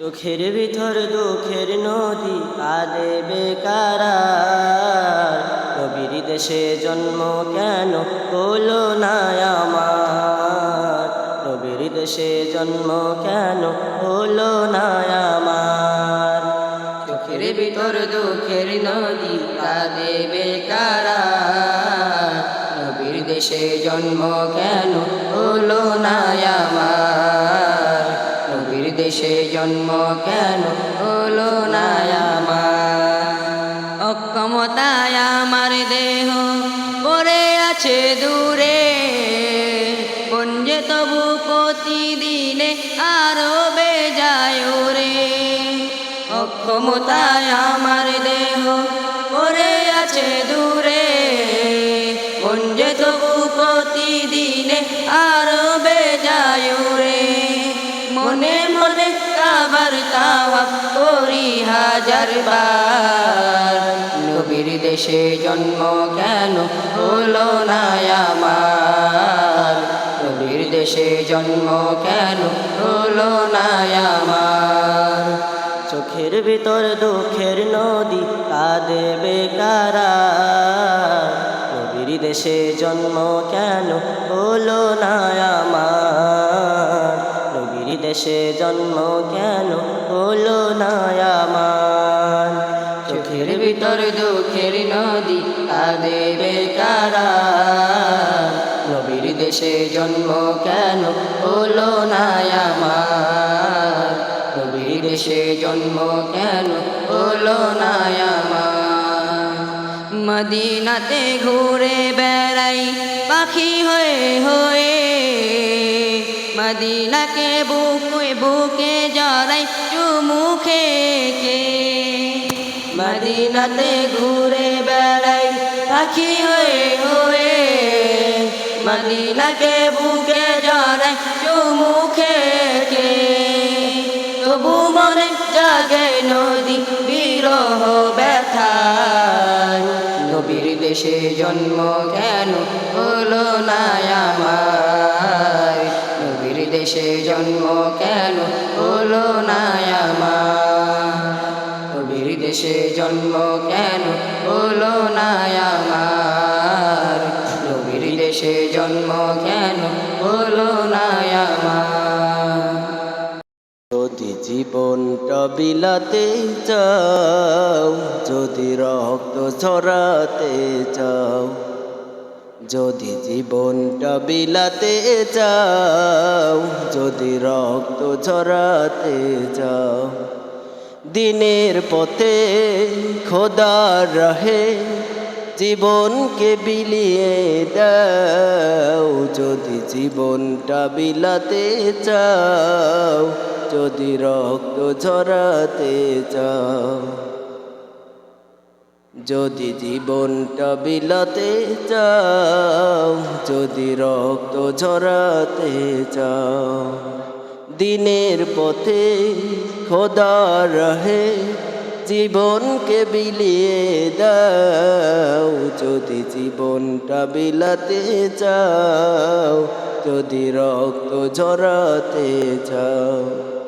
চোখের ভিতর দুঃখের নদী কাঁদে বেকারা নবীর দেশে জন্ম কেন হলো না আমার? নবীর দেশে জন্ম কেন হলো না আমার? চোখের ভিতর দুঃখের নদী কাঁদে বেকারা নবীর দেশে জন্ম কেন হলো না আমার? দেশে জন্ম কেন হলো না আমার? অক্ষমতায় আমার দেহ পড়ে আছে দূরে। পঞ্জে তবু প্রতিদিনে আরও বেজায় রে অক্ষমতায় আমার দেহ পড়ে আছে দূরে। হাজার বার। নবীর দেশে জন্ম কেন হলো না আমার? নবীর দেশে জন্ম কেন হলো না আমার? চোখের ভিতর দুঃখের নদী কাঁদে বেকারা নবীর দেশে জন্ম কেন হলো না আমার? নবীর দেশে জন্ম কেন হলো না আমার? ভিতর দুঃখের নদী কাঁদে বেকারা। নবীর দেশে জন্ম কেন হলো না আমার? নবীর দেশে জন্ম কেন হলো না আমার? মদিনাতে ঘুরে বেড়াই পাখি হয়ে হয়ে। মদিনাকে বুকে বুকে জড়াই চুমুখে মদিনাতে ঘুরে বেড়াই, পাখি হয়ে হয়ে। মদিনাকে বুকে জড়াই চুমুখে তবু মনে জাগে নদী, বিরহ ব্যথায়। নবীর দেশে জন্ম কেন হলো না আমার নবীর দেশে জন্ম কেন হলো না আমার দেশে জন্ম কেন হলো না আমার? নবীর দেশে জন্ম কেন হলো না আমার? যদি জীবনটা বিলাতে চাও, যদি রক্ত ছড়াতে চাও, যদি জীবনটা বিলাতে চাও, যদি রক্ত ছড়াতে চাও দিনের পথে খোদার রহে, জীবনকে বিলিয়ে দাও। যদি জীবনটা বিলাতে চাও, যদি রক্ত ঝরাতে চাও, যদি জীবনটা বিলাতে চাও, যদি রক্ত ঝরাতে চাও। দিনের পথে খোদা রহে, জীবনকে বিলিয়ে দাও। যদি জীবনটা বিলাতে চাও, যদি রক্ত ঝরাতে চাও।